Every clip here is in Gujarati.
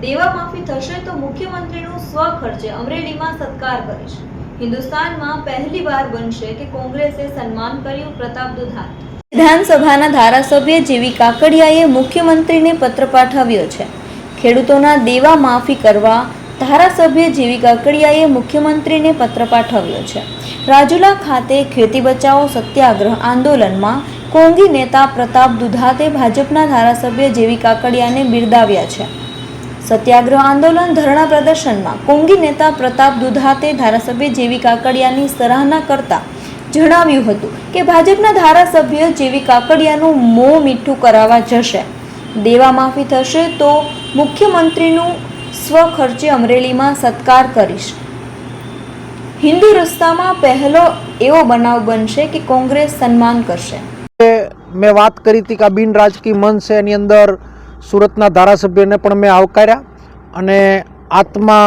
દેવા માફી થશે તો મુખ્યમંત્રીનું સ્વખર્ચે અમરેલીમાં સત્કાર કરીશ હિન્દુસ્તાનમાં પહેલીવાર બનશે કે કોંગ્રેસે સન્માન કર્યું પ્રતાપ દુધાત. વિધાનસભાના ધારાસભ્ય જેવી કાકડિયાએ મુખ્યમંત્રીને પત્ર પાઠવ્યો છે. ખેડૂતોના દેવા માફી કરવા ધારાસભ્ય જેવી કાકડિયાએ મુખ્યમંત્રીને પત્ર પાઠવ્યો છે. રાજુલા ખાતે ખેતી બચાવો સત્યાગ્રહ આંદોલનમાં કોંગી નેતા પ્રતાપ દુધાતે ભાજપના ધારાસભ્ય જેવી કાકડિયાને બિરદાવ્યા છે. સત્યાગ્રહ આંદોલન ધરણા પ્રદર્શનમાં કોંગી નેતા પ્રતાપ દુધાતે ધારાસભ્ય જેવી કાકડિયાની સરાહના કરતા જણાવ્યું હતું કે ભાજપના ધારાસભ્ય જેવી કાકડિયાનું મો મીઠું કરાવવા જશે. દેવા માફી થશે તો મુખ્યમંત્રીનું સ્વખર્ચે અમરેલીમાં સત્કાર કરીશ. હિન્દુ રસ્તામાં પહેલો એવો બનાવ બનશે કે કોંગ્રેસ સન્માન કરશે. મેં વાત કરી હતી કે બિન રાજકીય મંચ છે, એની અંદર સુરતના ધારાસભ્યને પણ મેં આવકાર્યા અને આત્મા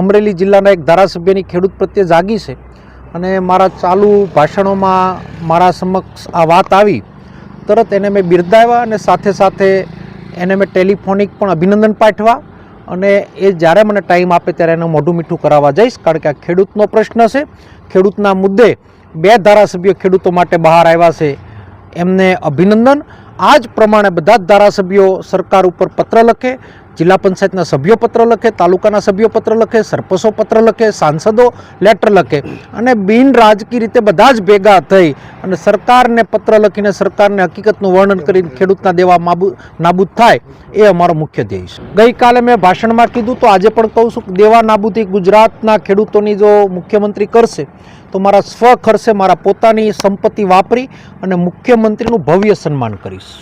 અમરેલી જિલ્લાના એક ધારાસભ્યની ખેડૂત પ્રત્યે જાગી છે અને મારા ચાલુ ભાષણોમાં મારા સમક્ષ આ વાત આવી. તરત એને મેં બિરદાવ્યા અને સાથે સાથે એને મેં ટેલિફોનિક પણ અભિનંદન પાઠવા અને એ જ્યારે મને ટાઈમ આપે ત્યારે એનું મોઢું મીઠું કરાવવા જઈશ કારણ કે આ ખેડૂતનો પ્રશ્ન છે. ખેડૂતના મુદ્દે બે ધારાસભ્યો ખેડૂતો માટે બહાર આવ્યા છે. એમને અભિનંદન આ જ પ્રમાણે બધા જ ધારાસભ્યો સરકાર ઉપર પત્ર લખે જિલ્લા પંચાયતના સભ્યો પત્ર લખે, તાલુકાના સભ્યો પત્ર લખે, સરપંચો પત્ર લખે, સાંસદો લેટર લખે અને બિન રાજકીય રીતે બધા જ ભેગા થઈ અને સરકારને પત્ર લખીને સરકારને હકીકતનું વર્ણન કરીને ખેડૂતના દેવા નાબૂદ થાય એ અમારો મુખ્ય ધ્યેય છે. ગઈકાલે મેં ભાષણમાં કીધું, તો આજે પણ કહું છું, દેવા નાબૂદી ગુજરાતના ખેડૂતોની જો મુખ્યમંત્રી કરશે, તો મારા સ્વ ખર્ચે મારા પોતાની સંપત્તિ વાપરી અને મુખ્યમંત્રીનું ભવ્ય સન્માન કરીશ.